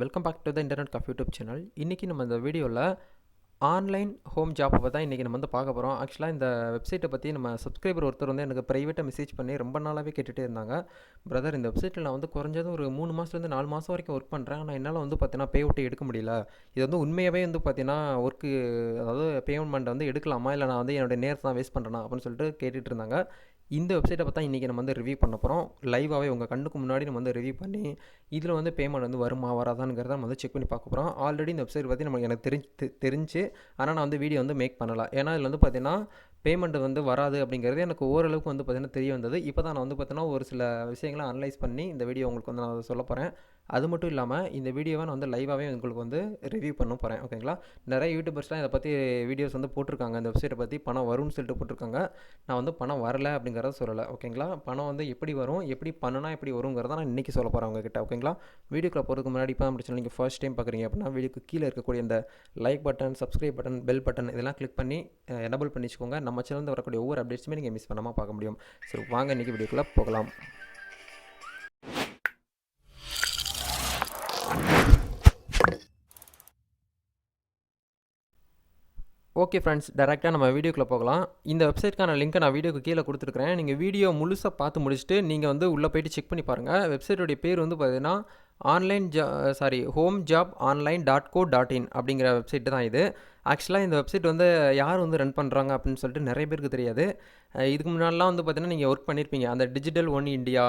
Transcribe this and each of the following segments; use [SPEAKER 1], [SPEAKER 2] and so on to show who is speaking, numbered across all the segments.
[SPEAKER 1] Welcome back to the internet cafe YouTube channel இன்றைக்கி நம்ம இந்த வீடியோவில் ஆன்லைன் ஹோம் ஜாப் தான் இன்றைக்கி நம்ம வந்து பார்க்க போகிறோம் ஆக்சுவலாக இந்த வெப்சைட்டை பற்றி நம்ம சப்ஸ்கிரைபர் ஒருத்தர் வந்து எனக்கு ப்ரைவேட்டாக மெசேஜ் பண்ணி ரொம்ப நாளாகவே கேட்டுகிட்டே இருந்தாங்க பிரதர் இந்த வெப்சைட்டில் நான் வந்து குறைஞ்சது ஒரு மூணு மாதத்துலேருந்து நாலு மாதம் வரைக்கும் ஒர்க் பண்ணுறேன் ஆனால் என்னால் வந்து பார்த்தீங்கன்னா பே எடுக்க முடியல இது வந்து உண்மையாகவே வந்து பார்த்தீங்கன்னா ஒர்க்கு அதாவது பேமெண்ட் வந்து எடுக்கலாமா இல்லை நான் வந்து என்னுடைய நேரத்தை தான் வேஸ்ட் பண்ணுறேனா அப்படின்னு சொல்லிட்டு கேட்டுகிட்டு இருந்தாங்க இந்த வெப்சைட்டை பார்த்தா இன்றைக்கி நம்ம வந்து ரிவ்யூ பண்ண போகிறோம் லைவாகவே உங்கள் கண்ணுக்கு முன்னாடி நம்ம வந்து ரிவ்யூ பண்ணி இதில் வந்து பேமெண்ட் வந்து வருமா வராதாங்கிறத நம்ம வந்து செக் பண்ணி பார்க்க போகிறோம் ஆல்ரெடி இந்த வெப்சைட் பற்றி நமக்கு எனக்கு தெரிஞ்சு தெரிஞ்சு ஆனால் நான் வந்து வீடியோ வந்து மேக் பண்ணலாம் ஏன்னா இதில் வந்து பார்த்தீங்கன்னா பேமெண்ட் வந்து வராது அப்படிங்கிறது எனக்கு ஓரளவுக்கு வந்து பார்த்திங்கன்னா தெரிய வந்தது இப்போ தான் நான் வந்து பார்த்தீங்கன்னா ஒரு சில விஷயங்களை அனலைஸ் பண்ணி இந்த வீடியோ உங்களுக்கு வந்து நான் சொல்ல போகிறேன் அது மட்டும் இல்லாமல் இந்த வீடியோவை நான் வந்து லைவாகவே உங்களுக்கு வந்து ரிவ்யூ பண்ண போகிறேன் ஓகேங்களா நிறைய யூடியூபர்ஸ்லாம் இதை பற்றி வீடியோஸ் வந்து போட்டிருக்காங்க இந்த வெப்சைட்டை பற்றி பணம் வரும்னு சொல்லிட்டு போட்டிருக்காங்க நான் வந்து பணம் வரல அப்படிங்கிறத சொல்லலை ஓகேங்களா பணம் வந்து எப்படி வரும் எப்படி பண்ணுனா எப்படி வருங்கிறத நான் இன்றைக்கி சொல்ல போகிறேன் உங்ககிட்ட ஓகேங்களா வீடியோக்கில் போகிறதுக்கு முன்னாடி இப்போ நம்ம சேனல் நீங்கள் ஃபர்ஸ்ட் டைம் பார்க்குறீங்க அப்படின்னா வீடியோக்கு கீழே இருக்கக்கூடிய இந்த like button subscribe button bell button இதெல்லாம் கிளிக் பண்ணி எனபிள் பண்ணிச்சுக்கோங்க நம்ம சேனல் வரக்கூடிய ஒவ்வொரு அப்டேட்ஸுமே நீங்கள் மிஸ் பண்ணாமல் பார்க்க முடியும் சரி வாங்க இன்றைக்கி வீடியோக்குள்ளே போகலாம் ஓகே ஃப்ரெண்ட்ஸ் டேரெக்டாக நம்ம வீடியோக்குள்ளே போகலாம் இந்த வெப்சைட்க்கான லிங்க்கை நான் வீடியோக்கு கீழே கொடுத்துருக்கேன் நீங்கள் வீடியோ முழுசாக பார்த்து முடிச்சுட்டு நீங்கள் வந்து உள்ளே போய்ட்டு செக் பண்ணி பாருங்கள் வெப்சைட்டோடைய பேர் வந்து பார்த்தீங்கன்னா ஆன்லைன் ஜா sorry home job online dot co dot in அப்படிங்கிற வெப்சைட்டு தான் இது ஆக்சுவலாக இந்த வெப்சைட் வந்து யார் வந்து ரன் பண்ணுறாங்க அப்படின்னு சொல்லிட்டு நிறைய பேருக்கு தெரியாது இதுக்கு முன்னாடிலாம் வந்து பார்த்தீங்கன்னா நீங்கள் ஒர்க் பண்ணியிருப்பீங்க அந்த டிஜிட்டல் ஒன் இண்டியா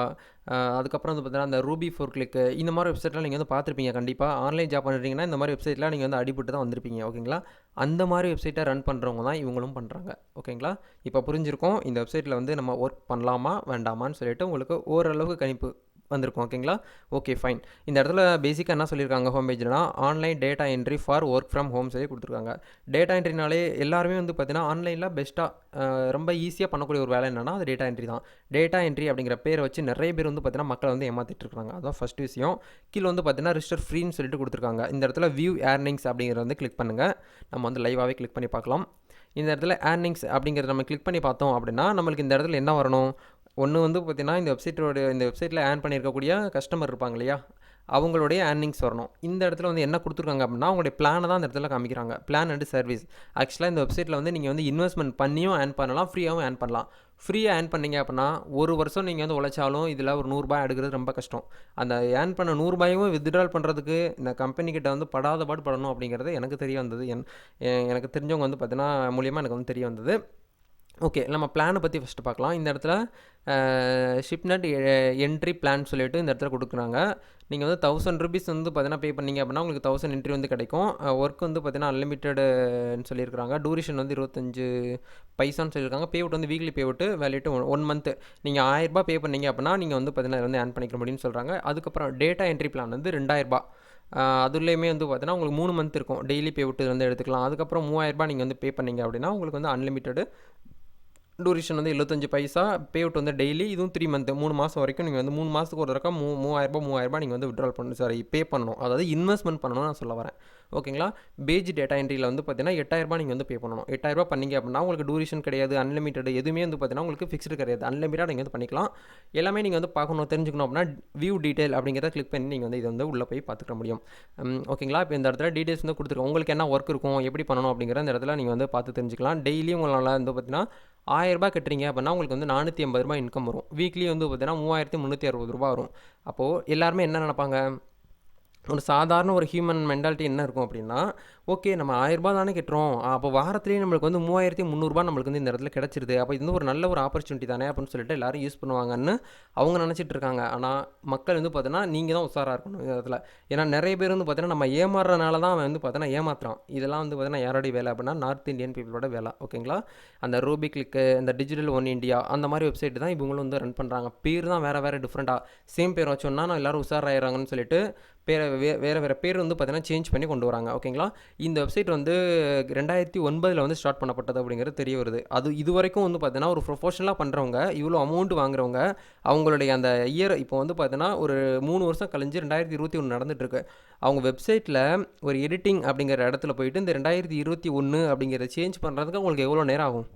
[SPEAKER 1] அதுக்கப்புறம் வந்து பார்த்தீங்கன்னா அந்த ரூபி ஃபோர் கிளிக்கு இந்த மாதிரி வெப்சைட்லாம் நீங்கள் வந்து பார்த்துருப்பீங்க கண்டிப்பாக ஆன்லைன் ஜாப் பண்ணுறீங்கன்னா இந்த மாதிரி வெப்சைட்லாம் நீங்கள் வந்து அடிபட்டு தான் வந்திருப்பீங்க ஓகேங்களா அந்த மாதிரி வெப்சைட்டை ரன் பண்ணுறவங்க தான் இவங்களும் பண்ணுறாங்க ஓகேங்களா இப்போ புரிஞ்சிருக்கோம் இந்த வெப்சைட்டில் வந்து நம்ம ஒர்க் பண்ணலாமா வேண்டாமான்னு சொல்லிட்டு உங்களுக்கு ஓரளவுக்கு கணிப்பு வந்திருக்கும் ஓகேங்களா ஓகே ஃபைன் இந்த இடத்துல பேசிக்காக என்ன சொல்லியிருக்காங்க ஹோம் பேஜ்னா online data entry for work from home சொல்லி கொடுத்துருக்காங்க டேட்டா என்ட்ரினாலே எல்லாருமே வந்து பார்த்தீங்கன்னா ஆன்லைனில் பெஸ்ட்டாக ரொம்ப ஈஸியாக பண்ணக்கூடிய ஒரு வேலை என்னென்னா அது டேட்டா என்ட்ரி தான் டேட்டா என்ட்ரி அப்படிங்கிற பேரை வச்சு நிறைய பேர் வந்து பார்த்தீங்கன்னா மக்களை வந்து ஏமாற்றிட்டு இருக்காங்க அதான் ஃபஸ்ட் விஷயம் கீழே வந்து பார்த்தீங்கன்னா ரிஜிஸ்டர் ஃப்ரீன்னு சொல்லிட்டு கொடுத்துருக்காங்க இந்த இடத்துல வியூ ஏர்னிங்ஸ் அப்படிங்கிறத வந்து கிளிக் பண்ணுங்கள் நம்ம வந்து லைவாகவே கிளிக் பண்ணி பார்க்கலாம் இந்த இடத்துல ஏர்னிங்ஸ் அப்படிங்கிறத நம்ம கிளிக் பண்ணி பார்த்தோம் அப்படின்னா நம்மளுக்கு இந்த இடத்துல என்ன வரணும் ஒன்று வந்து பார்த்தீங்கன்னா இந்த வெப்சைட்டோட இந்த வெப்சைட்டில் ஏர்ன் பண்ணியிருக்கக்கூடிய கஸ்டமர் இருப்பாங்க இல்லையா அவங்களுடைய ஏர்னிங்ஸ் வரணும் இந்த இடத்துல வந்து என்ன கொடுத்துருக்காங்க அப்படின்னா அவங்களுடைய பிளானை தான் அந்த இடத்துல காமிக்கிறாங்க பிளான் அண்ட் சர்வீஸ் ஆக்சுவலாக இந்த வெப்சைட்டில் வந்து நீங்கள் வந்து இன்வெஸ்ட்மெண்ட் பண்ணியும் ஏர்ன் பண்ணலாம் ஃப்ரீயாகவும் ஏன் பண்ணலாம் ஃப்ரீயாக ஏர்ன் பண்ணிங்க அப்படின்னா ஒரு வருஷம் நீங்கள் வந்து உழைச்சாலும் இதில் ஒரு நூறுரூபா எடுக்கிறது ரொம்ப கஷ்டம் அந்த ஏர்ன் பண்ண நூறுரூபாயும் வித்ட்ரால் பண்ணுறதுக்கு இந்த கம்பெனிக்கிட்ட வந்து படாத பாடு படணும் அப்படிங்கிறது எனக்கு தெரிய வந்தது என் எனக்கு தெரிஞ்சவங்க வந்து பார்த்தீங்கன்னா மூலியமாக எனக்கு வந்து தெரிய வந்தது ஓகே நம்ம பிளானை பற்றி ஃபஸ்ட்டு பார்க்கலாம் இந்த இடத்துல ஷிப்னட் என்ட்ரி பிளான் சொல்லிட்டு இந்த இடத்துல கொடுக்குறாங்க நீங்கள் வந்து தௌசண்ட் ருபீஸ் வந்து பார்த்தீங்கன்னா பே பண்ணிங்க அப்படின்னா உங்களுக்கு தௌசண்ட் என்ட்ரி வந்து கிடைக்கும் ஒர்க் வந்து பார்த்தீங்கன்னா அன்லிமிட்டடுன்னு சொல்லியிருக்காங்க டூரேஷன் வந்து இருபத்தஞ்சு பைசான்னு சொல்லியிருக்காங்க பே அவுட் வந்து weekly pay out valid one one month நீங்கள் ஆயிரரூபா பே பண்ணீங்க அப்படின்னா நீங்கள் வந்து பார்த்தீங்கன்னா வந்து ஏர்ன் பண்ணிக்க முடியும்னு சொல்கிறாங்க அதுக்கப்புறம் டேட்டா என்ட்ரி பிளான் வந்து ரெண்டாயிரரூபா அதுலேயுமே வந்து பார்த்தீங்கன்னா உங்களுக்கு மூணு மந்த் இருக்கும் டெய்லி பே அவுட்டு வந்து எடுத்துக்கலாம் அதுக்கப்புறம் மூவாயிரரூபா நீங்கள் வந்து பே பண்ணிங்க அப்படின்னா உங்களுக்கு வந்து அன்லிமிட்டடு டூரிஷன் வந்து எழுபத்தஞ்சு பைசா பே அவுட் வந்து டெய்லி இதுவும் த்ரீ மந்த் மூணு மாதம் வரைக்கும் நீங்கள் வந்து மூணு மாதத்துக்கு ஒரு தடவை மூ மூவாயிரரூபா மூவாயிரரூபா நீங்கள் வந்து விட்ரால் பண்ணணும் சாரி பே பண்ணணும் அதாவது இன்வெஸ்ட்மெண்ட் பண்ணணும் நான் சொல்ல வரேன் ஓகேங்களா பேஜ் டேட்டா என்ட்ரியில் வந்து பார்த்தீங்கன்னா எட்டாயிரரூபா நீங்கள் வந்து பே பண்ணணும் எட்டாயிரரூபா பண்ணிங்க அப்படின்னா உங்களுக்கு டூரேஷன் கிடையாது அன்லிமிட்டட் எதுவுமே வந்து பார்த்தீங்கன்னா உங்களுக்கு ஃபிக்ஸ்டு கிடையாது அன்லிமிட்டாக நீங்கள் வந்து பண்ணிக்கலாம் எல்லாமே நீங்கள் வந்து பார்க்கணும் தெரிஞ்சுக்கணும் அப்படின்னா வியூ டீட்டெயில் அப்படிங்கிறத கிளிக் பண்ணி நீங்கள் வந்து இதை வந்து உள்ளே போய் பார்த்துக்க முடியும் ஓகேங்களா இப்போ இந்த இடத்துல டீட்டெயில்ஸ் வந்து கொடுத்துருக்கோம் உங்களுக்கு என்ன ஒர்க் இருக்கும் எப்படி பண்ணணும் அப்படிங்கிற அந்த இடத்துல நீங்கள் வந்து பார்த்து தெரிஞ்சுக்கலாம் டெய்லி உங்களால் வந்து பார்த்தீங்கன்னா ஆயிரரூபா கட்டுறீங்க அப்படின்னா உங்களுக்கு வந்து நானூற்றி ஐம்பது ரூபா இன்கம் வரும் வீக்லி வந்து பார்த்தீங்கன்னா மூவாயிரத்தி முந்நூற்றி அறுபது ரூபா வரும் அப்போது எல்லாருமே என்ன நினப்பாங்க ஒரு சாதாரண ஒரு ஹியூமன் மென்டாலிட்டி என்ன இருக்கும் அப்படின்னா ஓகே நம்ம ஆயிரரூபா தானே கட்டுறோம் அப்போ வாரத்துலேயே நம்மளுக்கு வந்து மூவாயிரத்தி முந்நூறுபா நம்மளுக்கு வந்து இந்த இடத்துல கிடச்சிருது அப்போ இது வந்து ஒரு நல்ல ஒரு ஆப்பர்ச்சுனிட்டி தானே அப்படின்னு சொல்லிட்டு எல்லாரும் யூஸ் பண்ணுவாங்கன்னு அவங்க நினச்சிட்டு இருக்காங்க ஆனால் மக்கள் வந்து பார்த்தோன்னா நீங்கள் தான் உஷாராக இருக்கணும் இந்த இடத்துல ஏன்னா நிறைய பேர் வந்து பார்த்தீங்கன்னா நம்ம ஏமாறுறனால தான் அவன் வந்து பார்த்தோன்னா ஏமாத்துறான் இதெல்லாம் வந்து பார்த்தீங்கன்னா யாரோடைய வேலை அப்படின்னா நார்த் இந்தியன் பீப்புளோட வேலை ஓகேங்களா அந்த ரூபி கிளிக்கு இந்த டிஜிட்டல் ஒன் இண்டியா அந்த மாதிரி வெப்சைட் தான் இவங்களும் வந்து ரன் பண்ணுறாங்க பேர் தான் வேறு வேறு டிஃப்ரெண்ட்டாக சேம் பேர் வச்சோன்னா நான் எல்லோரும் உஷாராயிடுறாங்கன்னு சொல்லிட்டு பேரை வே வேறு வேறு பேர் வந்து பார்த்தீங்கன்னா சேஞ்ச் பண்ணி கொண்டு வராங்க ஓகேங்களா இந்த வெப்சைட் வந்து ரெண்டாயிரத்தி ஒன்பதில் வந்து ஸ்டார்ட் பண்ணப்பட்டது அப்படிங்கிறது தெரிய வருது அது இது வரைக்கும் வந்து பார்த்தீங்கன்னா ஒரு ப்ரொஃபஷனலாக பண்ணுறவங்க இவ்வளோ அமௌண்ட் வாங்குறவங்க அவங்களுடைய அந்த இயர் இப்போ வந்து பார்த்தீங்கன்னா ஒரு மூணு வருஷம் கழிஞ்சு ரெண்டாயிரத்தி இருபத்தி ஒன்று நடந்துகிட்ருக்கு அவங்க வெப்சைட்டில் ஒரு எடிட்டிங் அப்படிங்கிற இடத்துல போயிட்டு இந்த ரெண்டாயிரத்தி இருபத்தி ஒன்று அப்படிங்கிறத சேஞ்ச் பண்ணுறதுக்கு அவங்களுக்கு எவ்வளோ நேரம் ஆகும்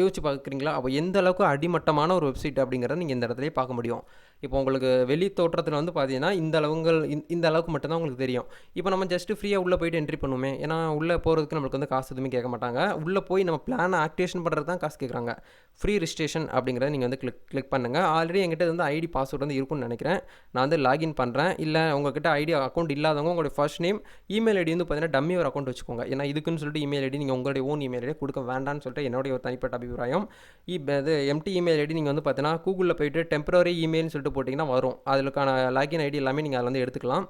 [SPEAKER 1] யோசிச்சு பார்க்குறீங்களா அப்போ எந்த அளவுக்கு அடிமட்டமான ஒரு வெப்சைட் அப்படிங்கிறத நீங்கள் இந்த இடத்துலையே பார்க்க முடியும் இப்போ உங்களுக்கு வெளி தோற்றத்தில் வந்து பார்த்தீங்கன்னா இந்த அளவுங்கள் இந்த அளவுக்கு மட்டும்தான் உங்களுக்கு தெரியும் இப்போ நம்ம ஜஸ்ட் ஃப்ரீயாக உள்ளே போயிட்டு என்ட்ரி பண்ணுவோமே ஏன்னா உள்ளே போகிறதுக்கு நம்மளுக்கு வந்து காசு எதுவுமே கேட்க மாட்டாங்க உள்ளே போய் நம்ம பிளானை ஆக்டிவேஷன் பண்ணுறது தான் காசு கேட்குறாங்க ஃப்ரீ ரிஜிஸ்ட்ரேஷன் அப்படிங்கிறத நீங்கள் வந்து கிளிக் கிளிக் பண்ணுங்கள் ஆல்ரெடி எங்கிட்ட வந்து ஐடி பாஸ்வேர்டு வந்து இருக்கும்னு நினைக்கிறேன் நான் வந்து லாகின் பண்ணுறேன் இல்லை உங்ககிட்ட ஐடி அக்கௌண்ட் இல்லாதவங்க உங்களுடைய ஃபர்ஸ்ட் நேம் இமெயில் ஐடி வந்து பார்த்தீங்கன்னா டம்மி ஒரு அக்கௌண்ட் வச்சுக்கோங்க ஏன்னா இதுக்குன்னு சொல்லிட்டு இமெயில் ஐடி நீங்கள் உங்களுடைய ஓன் இமெயில் ஐடி கொடுக்க வேண்டாம்னு சொல்லிட்டு என்னுடைய ஒரு தனிப்பட்ட அபிப்பிராயம் இப்போ இது எம்டி இமெயில் ஐடி நீங்கள் வந்து பார்த்தீங்கன்னா கூகுளில் போயிட்டு டெம்பரரி இமெயில்னு சொல்லிட்டு சொல்லிட்டு போட்டிங்கன்னா வரும் அதுக்கான லாகின் ஐடி எல்லாமே நீங்கள் அதில் வந்து எடுத்துக்கலாம்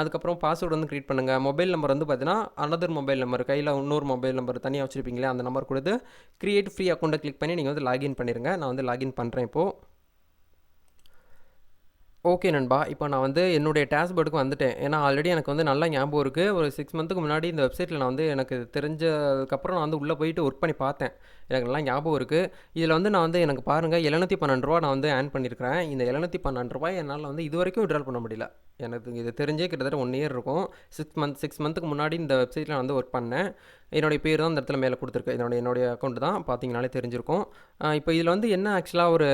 [SPEAKER 1] அதுக்கப்புறம் பாஸ்வேர்டு வந்து க்ரியேட் பண்ணுங்கள் மொபைல் நம்பர் வந்து பார்த்தீங்கன்னா அனதர் மொபைல் நம்பர் கையில் இன்னொரு மொபைல் நம்பர் தனியாக வச்சுருப்பீங்களே அந்த நம்பர் கொடுத்து க்ரியேட் ஃப்ரீ அக்கௌண்ட்டை கிளிக் பண்ணி நீங்கள் வந்து லாகின் பண்ணிடுங்க நான் வந்து லாகின் பண்ணுறேன் இப்போது ஓகே நண்பா இப்போ நான் வந்து என்னுடைய டேஷ்போர்டுக்கு வந்துட்டேன் ஏன்னா ஆல்ரெடி எனக்கு வந்து நல்லா ஞாபகம் இருக்குது ஒரு சிக்ஸ் மந்த்துக்கு முன்னாடி இந்த வெப்சைட்டில் நான் வந்து எனக்கு தெரிஞ்சதுக்கப்புறம் நான் வந்து உள்ளே போயிட்டு ஒர்க் பண்ணி பார்த்தேன் எனக்கு நல்லா ஞாபகம் இருக்குது இதில் வந்து நான் வந்து எனக்கு பாருங்கள் எழுநூற்றி பன்னெண்டு ரூபா நான் வந்து ஆன் பண்ணியிருக்கிறேன் இந்த எழுநூற்றி பன்னெண்டு ரூபாய் என்னால் வந்து இது வரைக்கும் விட்ரால் பண்ண முடியல எனக்கு இது தெரிஞ்சே கிட்டத்தட்ட ஒன் இயர் இருக்கும் சிக்ஸ் மந்த் சிக்ஸ் மந்த்துக்கு முன்னாடி இந்த வெப்சைட்டில் நான் வந்து ஒர்க் பண்ணேன் என்னுடைய பேர் தான் இந்த இடத்துல மேலே கொடுத்துருக்கு என்னோட என்னுடைய அக்கௌண்ட் தான் பார்த்தீங்கனாலே தெரிஞ்சிருக்கும் இப்போ இதில் வந்து என்ன ஆக்சுவலாக ஒரு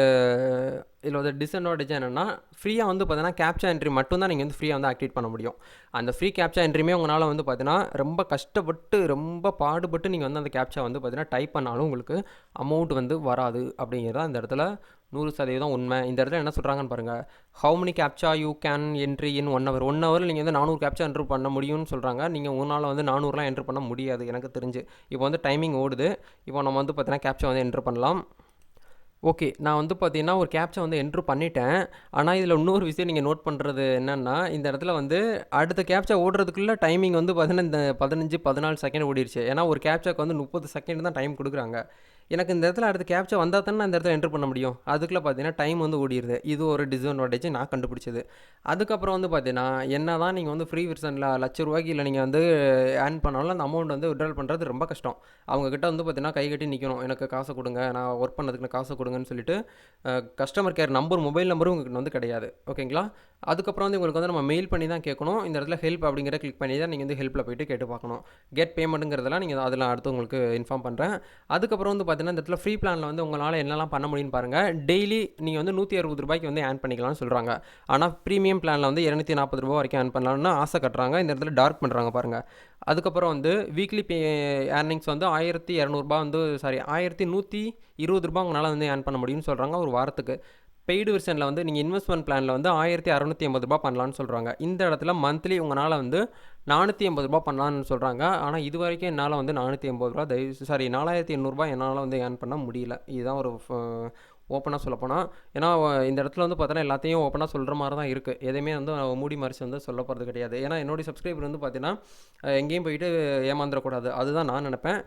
[SPEAKER 1] இதில் ஒரு டிஸ்அட்வான்டேஜ் என்னென்னா ஃப்ரீயாக வந்து பார்த்தீங்கன்னா கேப்ச்சர் என்ட்ரி மட்டும்தான் நீங்கள் வந்து ஃப்ரீயாக வந்து ஆக்டிவேட் பண்ண முடியும் அந்த ஃப்ரீ கேப்ச்சா என்றுமே உங்களால் வந்து பார்த்தீங்கன்னா ரொம்ப கஷ்டப்பட்டு ரொம்ப பாடுபட்டு நீங்கள் வந்து அந்த கேப்ச்சா வந்து பார்த்தீங்கன்னா டைப் பண்ணாலும் உங்களுக்கு அமௌண்ட் வந்து வராது அப்படிங்கிறது அந்த இடத்துல நூறு சதவீதம் உண்மை இந்த இடத்துல என்ன சொல்கிறாங்கன்னு பாருங்கள் how many captcha you can entry in one hour one ஹவரில் நீங்கள் வந்து நானூறு கேப்ச்சா என்ட்ரு பண்ண முடியும்னு சொல்கிறாங்க நீங்கள் ஒரு நாள் வந்து நானூறுலாம் என்ட்ரு பண்ண முடியாது எனக்கு தெரிஞ்சு இப்போ வந்து டைமிங் ஓடுது இப்போ நம்ம வந்து பார்த்தீங்கன்னா கேப்ச்சா வந்து என்ட்ரு பண்ணலாம் ஓகே. நான் வந்து பார்த்தீங்கன்னா, ஒரு கேப்ச்சா வந்து என்ட்ரு பண்ணிட்டேன். ஆனால் இதில் இன்னொரு விஷயம் நீங்கள் நோட் பண்ணுறது என்னென்னா இந்த இடத்துல வந்து அடுத்த கேப்ச்சா ஓடுறதுக்குள்ள டைமிங் வந்து பார்த்தீங்கன்னா, இந்த பதினஞ்சு பதினாலு செகண்ட் ஓடிடுச்சு ஏன்னா, ஒரு கேப்ச்சாக்கு வந்து முப்பது செகண்ட் தான் டைம் கொடுக்குறாங்க எனக்கு இந்த இடத்துல அடுத்த கேப்ச்சர் வந்தால் தானே நான் இந்த இடத்துல என்ட்ரு பண்ண முடியும் அதுக்குள்ளே பார்த்தீங்கன்னா டைம் வந்து ஓடிடுது இது ஒரு டிஸ்அட்வான்டேஜ் நான் கண்டுபிடிச்சது அதுக்கப்புறம் வந்து பார்த்தீங்கன்னா என்ன தான் நீங்கள் வந்து ஃப்ரீ விர்சனில் லட்ச ரூபாய்க்கு இல்லை நீங்கள் வந்து ஏர்ன் பண்ணாலும் அந்த அமௌண்ட் வந்து விட்ரால் பண்ணுறது ரொம்ப கஷ்டம் அவங்கக்கிட்ட வந்து பார்த்தீங்கன்னா கை கட்டி நிற்கணும் எனக்கு காசை கொடுங்க நான் ஒர்க் பண்ணதுக்கு காசை கொடுங்கன்னு சொல்லிட்டு கஸ்டமர் கேர் நம்பர் மொபைல் நம்பரும் உங்ககிட்ட வந்து கிடையாது ஓகேங்களா அதுக்கப்புறம் வந்து உங்களுக்கு வந்து நம்ம மெயில் பண்ணி தான் கேட்கணும் இந்த இடத்துல ஹெல்ப் அப்படிங்கிற கிளிக் பண்ணி தான் நீங்கள் வந்து ஹெல்ப்பில் போய்ட்டு கேட்டு பார்க்கணும் கெட் பேமெண்ட்டுங்கிறதெல்லாம் நீங்கள் அதில் அடுத்து உங்களுக்கு இன்ஃபார்ம் பண்ணுறேன் அதுக்கப்புறம் வந்து பார்த்தீங்கன்னா இந்த இடத்துல ஃப்ரீ பிளானில் வந்து உங்களால் என்னெல்லாம் பண்ண முடியும்னு பாருங்கள் டெய்லி நீங்கள் வந்து நூற்றி அறுபது ரூபாய்க்கு வந்து ஏன் பண்ணிக்கலாம்னு சொல்கிறாங்க ஆனால் ப்ரீமியம் பிளானில் வந்து இரநூத்தி நாற்பது ரூபா வரைக்கும் ஏன் பண்ணலாம்னு ஆசை கட்டுறாங்க இந்த இடத்துல டார்க் பண்ணுறாங்க பாருங்கள் அதுக்கப்புறம் வந்து வீக்லி பே ஏர்னிங்ஸ் வந்து ஆயிரத்தி இரநூறுபா வந்து சாரி ஆயிரத்தி நூற்றி இருபது ரூபா உங்களால் வந்து ஏர்ன் பண்ண முடியும்னு சொல்கிறாங்க ஒரு வாரத்துக்கு பெய்டு வெர்ஷனில் வந்து நீங்கள் இன்வெஸ்ட்மெண்ட் பிளானில் வந்து ஆயிரத்தி அறநூற்றி ஐம்பது ரூபா பண்ணலான்னு சொல்கிறாங்க இந்த இடத்துல மந்த்லி உங்களால் வந்து நானூற்றி ஐம்பது ரூபா பண்ணலான்னு சொல்கிறாங்க ஆனால் இது வரைக்கும் என்னால் வந்து நானூற்றி எண்பது ரூபா தயவு சாரி நாலாயிரத்தி எண்ணூறுபா என்னால் வந்து ஏர்ன் பண்ண முடியல இதுதான் ஒரு ஓப்பனாக சொல்லப்போனால் ஏன்னா இந்த இடத்துல வந்து பார்த்தீங்கன்னா எல்லாத்தையும் ஓப்பனாக சொல்கிற மாதிரி தான் இருக்குது எதையுமே வந்து மூடி மறைச்சு வந்து சொல்ல போகிறது கிடையாது ஏன்னா என்னுடைய சப்ஸ்கிரைபர் வந்து பார்த்தீங்கன்னா எங்கேயும் போயிட்டு ஏமாந்துடக்கூடாது அதுதான் நான் நினப்பேன்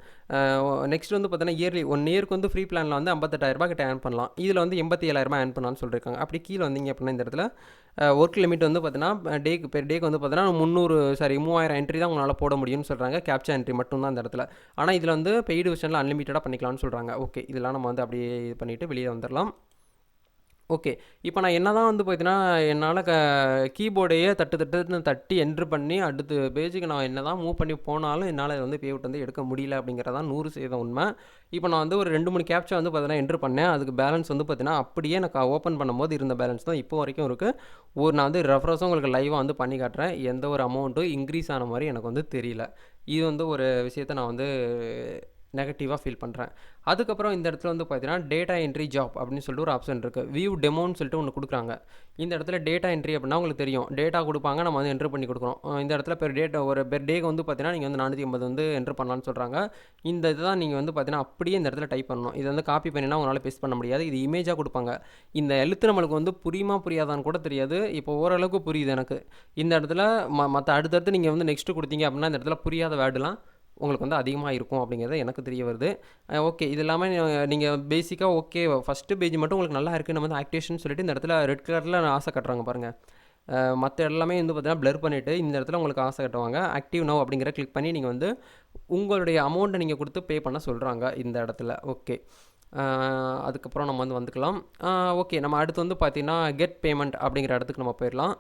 [SPEAKER 1] நெக்ஸ்ட் வந்து பார்த்தீங்கன்னா இயர்லி ஒன் இயருக்கு வந்து ஃப்ரீ பிளானில் வந்து ஐம்பத்தெட்டாயிரரூபா கிட்ட ஏர்ன் பண்ணலாம் இதில் வந்து எண்பத்தி ஏழாயிரம் ஏர்ன் பண்ணலாம்னு சொல்லியிருக்காங்க அப்படி கீழே வந்தீங்க அப்படின்னா இந்த இடத்துல ஒர்க் லிமிட் வந்து பார்த்தீங்கன்னா டேக்கு பெர் டேக்கு வந்து பார்த்தீங்கன்னா முந்நூறு சாரி மூவாயிரம் என்ட்ரி தான் உங்களால் போட முடியும்னு சொல்கிறாங்க கேப்சா என்ட்ரி மட்டும்தான் அந்த இடத்துல ஆனால் இதில் வந்து பெய்டு விஷனில் அன்லிமிட்டடாக பண்ணிக்கலாம்னு சொல்கிறாங்க ஓகே இதெல்லாம் நம்ம வந்து அப்படியே இது பண்ணிவிட்டு வெளியே வந்துடலாம் பார்த்துடலாம் ஓகே இப்போ நான் என்ன வந்து பார்த்தீங்கன்னா என்னால் க கீபோர்டையே தட்டு தட்டுன்னு தட்டி என்ட்ரு பண்ணி அடுத்த பேஜுக்கு நான் என்ன தான் மூவ் பண்ணி போனாலும் என்னால் வந்து பேவுட் வந்து எடுக்க முடியல அப்படிங்கிறதான் நூறு சதவீதம் உண்மை இப்போ நான் வந்து ஒரு ரெண்டு மூணு கேப்ச்சர் வந்து பார்த்தீங்கன்னா என்ட்ரு பண்ணேன் அதுக்கு பேலன்ஸ் வந்து பார்த்தீங்கன்னா அப்படியே எனக்கு ஓப்பன் பண்ணும்போது இருந்த பேலன்ஸ் தான் இப்போ வரைக்கும் இருக்குது ஒரு நான் வந்து ரெஃபரன்ஸும் உங்களுக்கு லைவாக வந்து பண்ணி காட்டுறேன் எந்த ஒரு அமௌண்ட்டும் இன்க்ரீஸ் ஆன மாதிரி எனக்கு வந்து தெரியல இது வந்து ஒரு விஷயத்த நான் வந்து நெகட்டிவாக ஃபீல் பண்ணுறேன் அதுக்கப்புறம் இந்த இடத்துல வந்து பார்த்தீங்கன்னா டேட்டா என்ட்ரி ஜாப் அப்படின்னு சொல்லிட்டு ஒரு ஆப்ஷன் இருக்குது வியூ டெமோன்னு சொல்லிட்டு ஒன்று கொடுக்குறாங்க இந்த இடத்துல டேட்டா என்ட்ரி அப்படின்னா உங்களுக்கு தெரியும் டேட்டா கொடுப்பாங்க நம்ம வந்து என்ட்ரு பண்ணி கொடுக்குறோம் இந்த இடத்துல பெர் டேட்டா ஒரு பெர் டேக்கு வந்து பார்த்தீங்கன்னா நீங்கள் வந்து நானூற்றி ஐம்பது வந்து என்ட்ரு பண்ணலான்னு சொல்கிறாங்க இந்த இதுதான் நீங்கள் வந்து பார்த்தீங்கன்னா அப்படியே இந்த இடத்துல டைப் பண்ணணும் இதை வந்து காப்பி பண்ணினா உங்களால் பேஸ்ட் பண்ண முடியாது இது இமேஜாக கொடுப்பாங்க இந்த எழுத்து நம்மளுக்கு வந்து புரியுமா புரியாதான்னு கூட தெரியாது இப்போ ஓரளவுக்கு புரியுது எனக்கு இந்த இடத்துல ம மற்ற அடுத்தடுத்து நீங்கள் வந்து நெக்ஸ்ட்டு கொடுத்தீங்க அப்படின்னா இந்த இடத்துல புரியாத வேர்டுலாம் உங்களுக்கு வந்து அதிகமாக இருக்கும் அப்படிங்கிறது எனக்கு தெரிய வருது ஓகே இது இல்லாமல் நீங்கள் பேசிக்காக ஓகே ஃபஸ்ட்டு பேஜ் மட்டும் உங்களுக்கு நல்லா இருக்குது நம்ம வந்து ஆக்டிவேஷன் சொல்லிட்டு இந்த இடத்துல ரெட் கலரில் ஆசை கட்டுறாங்க பாருங்கள் மற்ற எல்லாமே வந்து பார்த்தீங்கன்னா ப்ளர் பண்ணிவிட்டு இந்த இடத்துல உங்களுக்கு ஆசை கட்டுவாங்க ஆக்டிவ் நோ அப்படிங்கிற கிளிக் பண்ணி நீங்கள் வந்து உங்களுடைய அமௌண்ட்டை நீங்கள் கொடுத்து பே பண்ண சொல்கிறாங்க இந்த இடத்துல ஓகே அதுக்கப்புறம் நம்ம வந்து வந்துக்கலாம் ஓகே நம்ம அடுத்து வந்து பார்த்திங்கன்னா கெட் பேமெண்ட் அப்படிங்கிற இடத்துக்கு நம்ம போயிடலாம்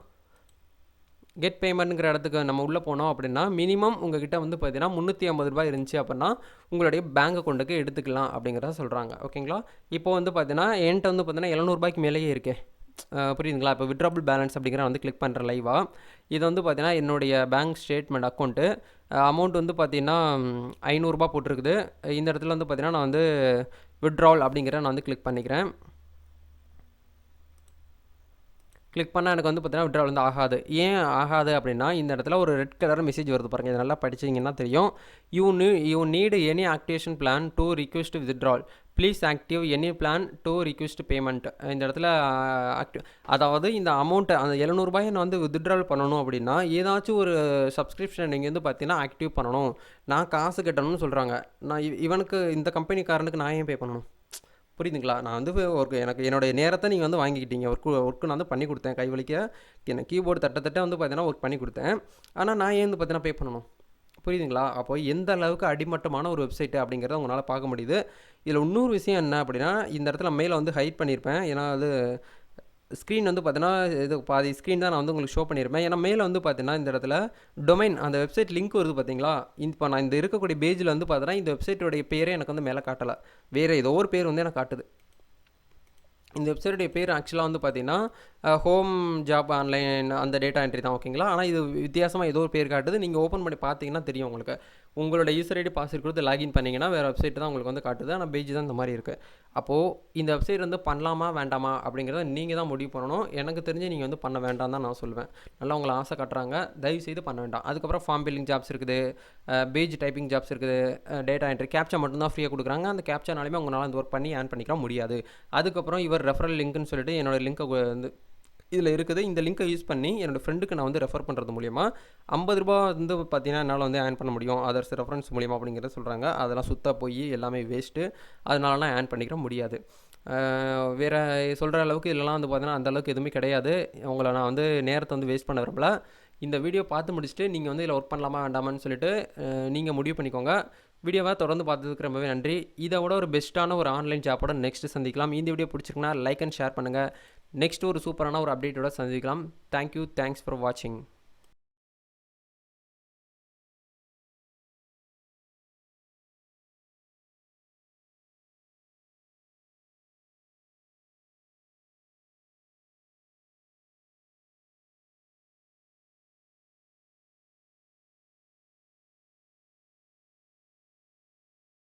[SPEAKER 1] கெட் பேமெண்ட்ங்கிற இடத்துக்கு நம்ம உள்ளே போனோம் அப்படின்னா மினிமம் உங்கள் வந்து பார்த்தீங்கன்னா முந்நூற்றி ஐம்பது ரூபாய் இருந்துச்சு அப்படின்னா உங்களுடைய பேங்க் அக்கௌண்ட்டுக்கு எடுத்துக்கலாம் அப்படிங்கிறத சொல்கிறாங்க ஓகேங்களா இப்போ வந்து பார்த்தீங்கன்னா என்கிட்ட வந்து பார்த்தீங்கன்னா எழுநூறுபாய்க்கு மேலேயே இருக்கே புரியுதுங்களா இப்போ விட்ராபிள் பேலன்ஸ் அப்படிங்கிற வந்து கிளிக் பண்ணுற லைவாக இது வந்து பார்த்தீங்கன்னா என்னுடைய பேங்க் ஸ்டேட்மெண்ட் அக்கௌண்ட்டு அமௌண்ட் வந்து பார்த்தீங்கன்னா ஐநூறுரூபா போட்டிருக்குது இந்த இடத்துல வந்து பார்த்தீங்கன்னா நான் வந்து விட்ராவல் அப்படிங்கிற நான் வந்து கிளிக் பண்ணிக்கிறேன் கிளிக் பண்ணால் எனக்கு வந்து பார்த்தீங்கன்னா விட்ராவல் வந்து ஆகாது ஏன் ஆகாது அப்படின்னா இந்த இடத்துல ஒரு ரெட் கலர் மெசேஜ் வருது பாருங்கள் இது நல்லா படிச்சிங்கன்னா தெரியும் you new you need any activation plan to request withdrawal please active any plan to request payment இந்த இடத்துல ஆக்டிவ் அதாவது இந்த அமௌண்ட்டை அந்த எழுநூறுபாய் நான் வந்து வித்ட்ரால் பண்ணணும் அப்படின்னா ஏதாச்சும் ஒரு சப்ஸ்கிரிப்ஷன் நீங்கள் வந்து பார்த்தீங்கன்னா ஆக்டிவ் பண்ணணும் நான் காசு கட்டணும்னு சொல்கிறாங்க நான் இவனுக்கு இந்த கம்பெனிக்காரனுக்கு நான் ஏன் பே பண்ணணும் புரியுதுங்களா நான் வந்து ஒரு எனக்கு என்னுடைய நேரத்தை நீங்கள் வந்து வாங்கிக்கிட்டீங்க ஒர்க்கு ஒர்க்கு நான் வந்து பண்ணி கொடுத்தேன் கை வலிக்க கீபோர்டு தட்ட வந்து பார்த்தீங்கன்னா ஒர்க் பண்ணி கொடுத்தேன் ஆனால் நான் ஏன் வந்து பார்த்தீங்கன்னா பே பண்ணணும் புரியுதுங்களா அப்போ எந்த அளவுக்கு அடிமட்டமான ஒரு வெப்சைட்டு அப்படிங்கிறத உங்களால் பார்க்க முடியுது இதில் இன்னொரு விஷயம் என்ன அப்படின்னா இந்த இடத்துல மேலே வந்து ஹைட் பண்ணியிருப்பேன் ஏன்னா அது ஸ்க்ரீன் வந்து பார்த்தீங்கன்னா இது பாதி ஸ்க்ரீன் தான் நான் வந்து உங்களுக்கு ஷோ பண்ணியிருப்பேன் ஏன்னா மேலே வந்து பார்த்தீங்கன்னா இந்த இடத்துல டொமைன் அந்த வெப்சைட் லிங்க் வருது பார்த்தீங்களா இப்போ நான் இந்த இருக்கக்கூடிய பேஜில் வந்து பார்த்தீங்கன்னா இந்த வெப்சைட்டோடைய பேரே எனக்கு வந்து மேலே காட்டலை வேறு ஏதோ ஒரு பேர் வந்து எனக்கு காட்டுது இந்த வெப்சைட்டுடைய பேர் ஆக்சுவலாக வந்து பார்த்தீங்கன்னா ஹோம் ஜாப் ஆன்லைன் அந்த டேட்டா என்ட்ரி தான் ஓகேங்களா ஆனால் இது வித்தியாசமாக ஏதோ ஒரு பேர் காட்டுது நீங்கள் ஓப்பன் பண்ணி பார்த்தீங்கன்னா தெரியும் உங்களுக்கு உங்களோட யூசர் ஐடி பாஸ் கொடுத்து லாகின் பண்ணிங்கன்னா வேறு வெப்சைட் தான் உங்களுக்கு வந்து காட்டுது ஆனால் பேஜ் தான் இந்த மாதிரி இருக்குது அப்போது இந்த வெப்சைட் வந்து பண்ணலாமா வேண்டாமா அப்படிங்கிறத நீங்கள் தான் முடிவு பண்ணணும் எனக்கு தெரிஞ்சு நீங்கள் வந்து பண்ண வேண்டாம் தான் நான் சொல்லுவேன் நல்லா உங்களை ஆசை கட்டுறாங்க தயவு செய்து பண்ண வேண்டாம் அதுக்கப்புறம் ஃபார்ம் பில்லிங் ஜாப்ஸ் இருக்குது பேஜ் டைப்பிங் ஜாப்ஸ் இருக்குது டேட்டா என்ட்ரி கேப்சர் மட்டும்தான் ஃப்ரீயாக கொடுக்குறாங்க அந்த கேப்சர்னாலுமே உங்களால் அந்த ஒர்க் பண்ணி ஏன் பண்ணிக்கலாம் முடியாது அதுக்கப்புறம் இவர் ரெஃபரல் லிங்க்னு சொல்லிட்டு என்னோடய லிங்க்கை வந்து இதில் இருக்குது இந்த லிங்க்கை யூஸ் பண்ணி என்னோடய ஃப்ரெண்டுக்கு நான் வந்து ரெஃபர் பண்ணுறது மூலிமா ஐம்பது ரூபா வந்து பார்த்தீங்கன்னா என்னால் வந்து ஏன் பண்ண முடியும் அதர்ஸ் ரெஃபரன்ஸ் மூலிமா அப்படிங்கிறத சொல்கிறாங்க அதெல்லாம் சுத்தாக போய் எல்லாமே வேஸ்ட்டு அதனாலலாம் ஏன் பண்ணிக்கிற முடியாது வேறு சொல்கிற அளவுக்கு இல்லைலாம் வந்து பார்த்தீங்கன்னா அந்தளவுக்கு எதுவுமே கிடையாது உங்களை நான் வந்து நேரத்தை வந்து வேஸ்ட் பண்ண விரும்பல இந்த வீடியோ பார்த்து முடிச்சுட்டு நீங்கள் வந்து இதில் ஒர்க் பண்ணலாமா வேண்டாமான்னு சொல்லிட்டு நீங்கள் முடிவு பண்ணிக்கோங்க வீடியோவாக தொடர்ந்து பார்த்ததுக்கு ரொம்பவே நன்றி இதை விட ஒரு பெஸ்ட்டான ஒரு ஆன்லைன் ஜாப்போட நெக்ஸ்ட்டு சந்திக்கலாம் இந்த வீடியோ பிடிச்சிருக்குன்னா லைக் அண்ட் ஷேர் பண்ணுங்கள் நெக்ஸ்ட் ஒரு சூப்பரான ஒரு அப்டேட்டோட சந்திக்கலாம் தேங்க்யூ தேங்க்ஸ் ஃபார் வாட்சிங்